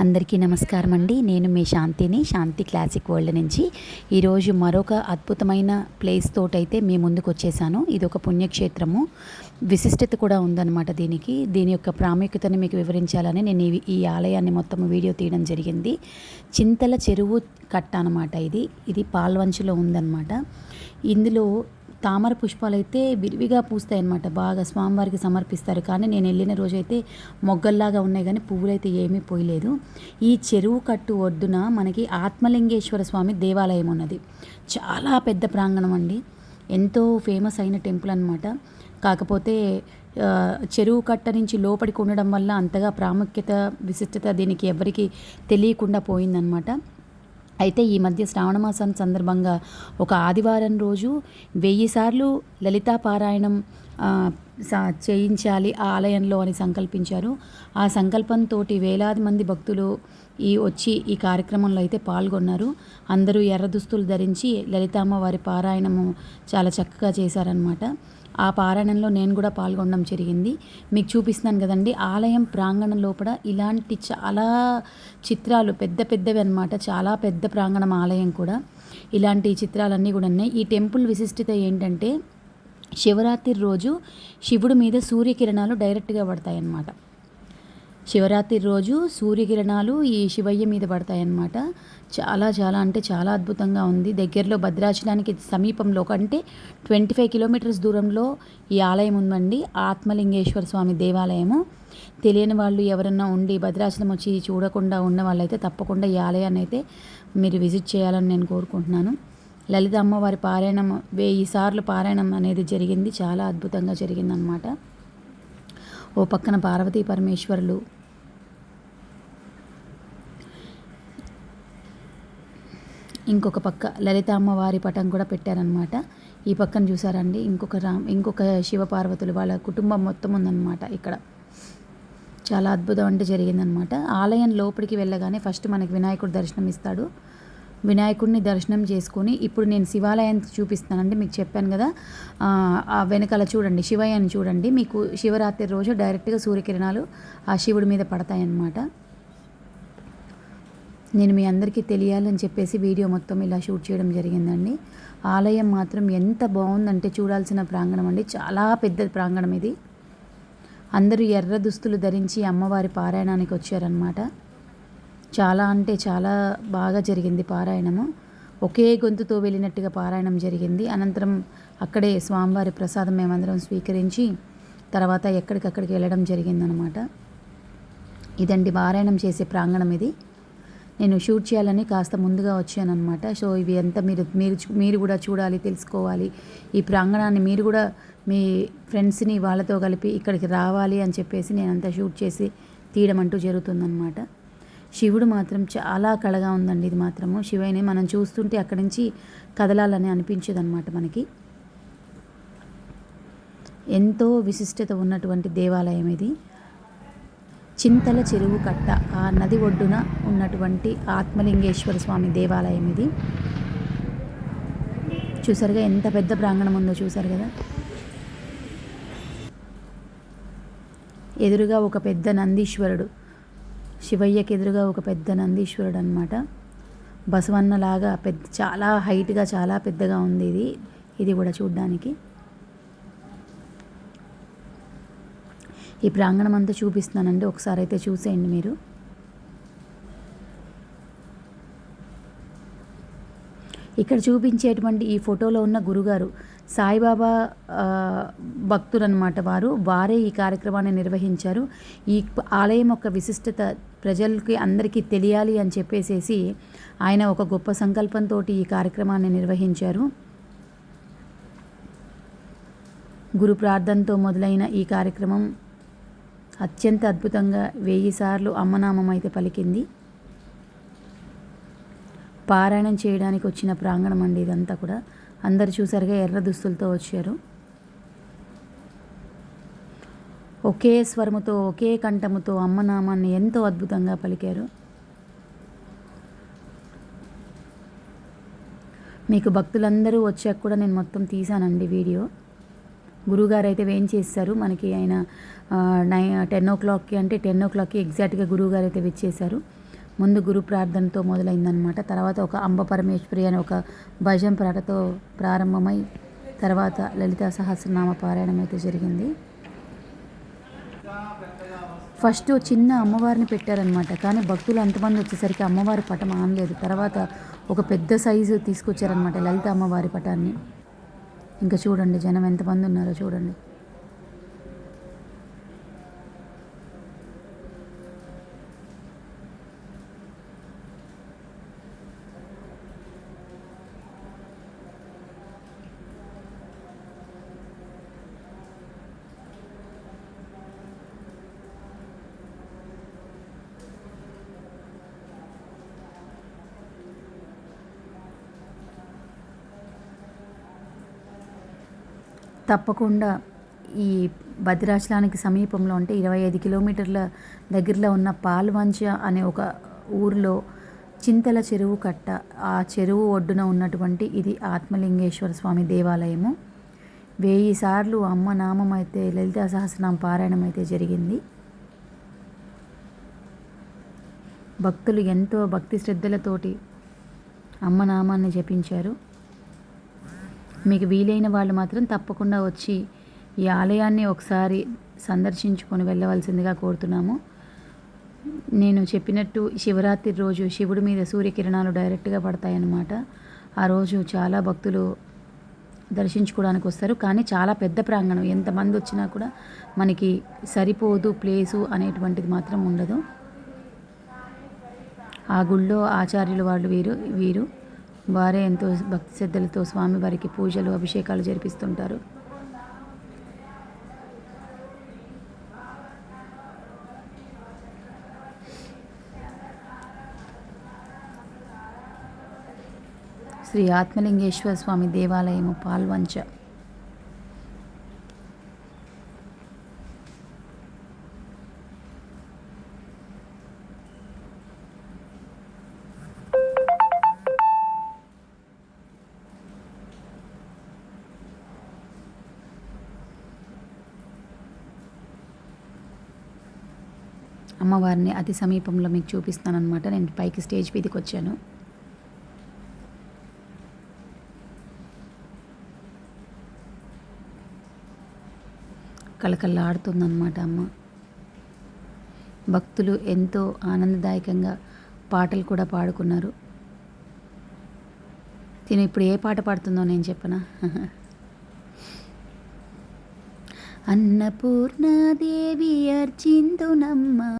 అందరికీ నమస్కారం అండి. నేను మీ శాంతిని శాంతి క్లాసిక్ వరల్డ్ నుంచి. ఈరోజు మరొక అద్భుతమైన ప్లేస్ తోటైతే మీ ముందుకు వచ్చేసాను. ఇది ఒక పుణ్యక్షేత్రము. విశిష్టత కూడా ఉందన్నమాట దీనికి. దీని యొక్క ప్రాముఖ్యతను మీకు వివరించాలని నేను ఈ- ఆలయాన్ని మొత్తం వీడియో తీయడం జరిగింది. చింతల చెరువు కట్ట అనమాట ఇది. ఇది పాల్వంచులో ఉందన్నమాట. ఇందులో తామర పుష్పాలు అయితే విరివిగా పూస్తాయి అన్నమాట బాగా స్వామివారికి సమర్పిస్తారు. కానీ నేను వెళ్ళిన రోజైతే మొగ్గల్లాగా ఉన్నాయి కానీ పువ్వులు అయితే ఏమీ పోయలేదు. ఈ చెరువు కట్టు ఒడ్డున మనకి ఆత్మలింగేశ్వర స్వామి దేవాలయం ఉన్నది. చాలా పెద్ద ప్రాంగణం అండి. ఎంతో ఫేమస్ అయిన టెంపుల్ అనమాట కాకపోతే చెరువు కట్ట నుంచి లోపలికి ఉండడం వల్ల అంతగా ప్రాముఖ్యత విశిష్టత దీనికి ఎవరికి తెలియకుండా పోయిందనమాట అయితే ఈ మధ్య శ్రావణ మాసం సందర్భంగా ఒక ఆదివారం రోజు వెయ్యి సార్లు లలితా పారాయణం చేయించాలి ఆ ఆలయంలో అని సంకల్పించారు. ఆ సంకల్పంతో వేలాది మంది భక్తులు ఈ వచ్చి ఈ కార్యక్రమంలో అయితే పాల్గొన్నారు. అందరూ ఎర్ర దుస్తులు ధరించి లలితామ్మ వారి పారాయణము చాలా చక్కగా చేశారనమాట ఆ పారాయణంలో నేను కూడా పాల్గొనడం జరిగింది. మీకు చూపిస్తున్నాను కదండి ఆలయం ప్రాంగణం లోపల ఇలాంటి చాలా చిత్రాలు పెద్ద పెద్దవి అనమాట చాలా పెద్ద ప్రాంగణం ఆలయం కూడా. ఇలాంటి చిత్రాలన్నీ కూడా ఉన్నాయి. ఈ టెంపుల్ విశిష్టత ఏంటంటే శివరాత్రి రోజు శివుడి మీద సూర్యకిరణాలు డైరెక్ట్గా పడతాయన్నమాట. శివరాత్రి రోజు సూర్యకిరణాలు ఈ శివయ్య మీద పడతాయన్నమాట. చాలా చాలా అంటే చాలా అద్భుతంగా ఉంది. దగ్గరలో భద్రాచలానికి సమీపంలో అంటే ట్వంటీ ఫైవ్ కిలోమీటర్స్ దూరంలో ఈ ఆలయం ఉందండి. ఆత్మలింగేశ్వర స్వామి దేవాలయము. తెలియని వాళ్ళు ఎవరన్నా ఉండి భద్రాచలం వచ్చి చూడకుండా ఉన్న వాళ్ళైతే తప్పకుండా ఈ ఆలయాన్ని అయితే మీరు విజిట్ చేయాలని నేను కోరుకుంటున్నాను. లలిత అమ్మవారి పారాయణం వెయ్యి సార్లు పారాయణం అనేది జరిగింది. చాలా అద్భుతంగా జరిగిందనమాట ఓ పక్కన పార్వతీ పరమేశ్వరులు ఇంకొక పక్క లలిత అమ్మవారి పటం కూడా పెట్టారనమాట ఈ పక్కన చూసారండి ఇంకొక రామ్ ఇంకొక శివపార్వతులు వాళ్ళ కుటుంబం మొత్తం ఉందన్నమాట ఇక్కడ. చాలా అద్భుతం అంటే జరిగిందనమాట ఆలయం లోపలికి వెళ్ళగానే ఫస్ట్ మనకి వినాయకుడు దర్శనం ఇస్తాడు. వినాయకుడిని దర్శనం చేసుకొని ఇప్పుడు నేను శివాలయం చూపిస్తానండి మీకు చెప్పాను కదా. ఆ, ఆ వెనకాల చూడండి శివయ్యని చూడండి. మీకు శివరాత్రి రోజు డైరెక్ట్గా సూర్యకిరణాలు ఆ శివుడి మీద పడతాయన్నమాట. నేను మీ అందరికీ తెలియాలని చెప్పేసి వీడియో మొత్తం ఇలా షూట్ చేయడం జరిగిందండి. ఆలయం మాత్రం ఎంత బాగుందంటే చూడాల్సిన ప్రాంగణం అండి. చాలా పెద్ద ప్రాంగణం ఇది. అందరూ ఎర్ర దుస్తులు ధరించి అమ్మవారి పారాయణానికి వచ్చారనమాట చాలా అంటే చాలా బాగా జరిగింది పారాయణము. ఒకే గొంతుతో వెళ్ళినట్టుగా పారాయణం జరిగింది. అనంతరం అక్కడే స్వామివారి ప్రసాదం మేమందరం స్వీకరించి తర్వాత ఎక్కడికక్కడికి వెళ్ళడం జరిగిందనమాట ఇదండి పారాయణం చేసే ప్రాంగణం ఇది. నేను షూట్ చేయాలని కాస్త ముందుగా వచ్చానమాట సో ఇవి ఎంత మీరు మీరు మీరు కూడా చూడాలి తెలుసుకోవాలి. ఈ ప్రాంగణాన్ని మీరు కూడా మీ ఫ్రెండ్స్ని వాళ్ళతో కలిపి ఇక్కడికి రావాలి అని చెప్పేసి నేను అంతా షూట్ చేసి తీయడం అంటూ జరుగుతుందన్నమాట. శివుడు మాత్రం చాలా కళగా ఉందండి ఇది మాత్రము. శివయ్యని మనం చూస్తుంటే అక్కడి నుంచి కదలాలని అనిపించేదన్నమాట మనకి. ఎంతో విశిష్టత ఉన్నటువంటి దేవాలయం ఇది. చింతల చెరువు కట్ట ఆ నది ఒడ్డున ఉన్నటువంటి ఆత్మలింగేశ్వర స్వామి దేవాలయం ఇది. చూసారుగా ఎంత పెద్ద ప్రాంగణం ఉందో చూసారు కదా? ఎదురుగా ఒక పెద్ద నందీశ్వరుడు. శివయ్యకి ఎదురుగా ఒక పెద్ద నందీశ్వరుడు అనమాట బసవన్నలాగా పెద్ద చాలా హైట్గా చాలా పెద్దగా ఉంది ఇది. ఇది కూడా చూడ్డానికి. ఈ ప్రాంగణం అంతా చూపిస్తున్నానండి. ఒకసారి అయితే చూసేయండి మీరు. ఇక్కడ చూపించేటువంటి ఈ ఫోటోలో ఉన్న గురుగారు సాయిబాబా భక్తులన్నమాట భక్తులు వారు. వారే ఈ కార్యక్రమాన్ని నిర్వహించారు. ఈ ఆలయం యొక్క విశిష్టత ప్రజలకి అందరికీ తెలియాలి అని చెప్పేసేసి ఆయన ఒక గొప్ప సంకల్పంతో ఈ కార్యక్రమాన్ని నిర్వహించారు. గురు ప్రార్థనతో మొదలైన ఈ కార్యక్రమం అత్యంత అద్భుతంగా వెయ్యి సార్లు అమ్మనామం అయితే పలికింది. పారాయణం చేయడానికి వచ్చిన ప్రాంగణం అండి ఇదంతా కూడా. అందరు చూసారుగా ఎర్ర దుస్తులతో వచ్చారు. ఒకే స్వరముతో ఒకే కంఠముతో అమ్మనామాన్ని ఎంతో అద్భుతంగా పలికారు. మీకు భక్తులందరూ వచ్చాక కూడా నేను మొత్తం తీశానండి వీడియో. గురువుగారు అయితే వేం చేస్తారు మనకి ఆయన నై టెన్ ఓ క్లాక్కి అంటే టెన్ ఓ క్లాక్కి ఎగ్జాక్ట్గా గురువుగారు అయితే విచ్చేశారు. ముందు గురు ప్రార్థనతో మొదలైందనమాట తర్వాత ఒక అంబ పరమేశ్వరి అనే ఒక భజం ప్రాటతో ప్రారంభమై తర్వాత లలితా సహస్రనామ పారాయణం అయితే జరిగింది. ఫస్ట్ చిన్న అమ్మవారిని పెట్టారనమాట కానీ భక్తులు అంతమంది వచ్చేసరికి అమ్మవారి పటం ఆనలేదు. తర్వాత ఒక పెద్ద సైజు తీసుకొచ్చారనమాట లలిత అమ్మవారి పటాన్ని. ఇంకా చూడండి జనం ఎంతమంది ఉన్నారో చూడండి. తప్పకుండా ఈ భద్రాచలానికి సమీపంలో అంటే ఇరవై ఐదు కిలోమీటర్ల దగ్గరలో ఉన్న పాల్వంచ అనే ఒక ఊరిలో చింతల చెరువు కట్ట ఆ చెరువు ఒడ్డున ఉన్నటువంటి ఇది ఆత్మలింగేశ్వర స్వామి దేవాలయము. వెయ్యి సార్లు అమ్మ నామం అయితే లలితా సహస్రనామ పారాయణం అయితే జరిగింది. భక్తులు ఎంతో భక్తి శ్రద్ధలతోటి అమ్మ నామాన్ని జపించారు. మీకు వీలైన వాళ్ళు మాత్రం తప్పకుండా వచ్చి ఈ ఆలయాన్ని ఒకసారి సందర్శించుకొని వెళ్ళవలసిందిగా కోరుతున్నాము. నేను చెప్పినట్టు శివరాత్రి రోజు శివుడి మీద సూర్యకిరణాలు డైరెక్ట్గా పడతాయన్నమాట. ఆ రోజు చాలా భక్తులు దర్శించుకోవడానికి వస్తారు. కానీ చాలా పెద్ద ప్రాంగణం ఎంతమంది వచ్చినా కూడా మనకి సరిపోదు ప్లేసు అనేటువంటిది మాత్రం ఉండదు. ఆ గుళ్ళో ఆచార్యులు వాళ్ళు వీరు వీరు వారే ఎంతో భక్తి శ్రద్ధలతో స్వామివారికి పూజలు అభిషేకాలు జరిపిస్తుంటారు. శ్రీ ఆత్మలింగేశ్వర స్వామి దేవాలయము పాల్వంచ. అమ్మవారిని అతి సమీపంలో మీకు చూపిస్తానన్నమాట. నేను పైకి స్టేజ్ మీదకి వచ్చాను కలకల్లాడుతుందన్నమాట అమ్మ. భక్తులు ఎంతో ఆనందదాయకంగా పాటలు కూడా పాడుకున్నారు. తిను ఇప్పుడు ఏ పాట పాడుతుందో నేను చెప్పనా? అన్నపూర్ణాదేవి అర్చిందునమ్మ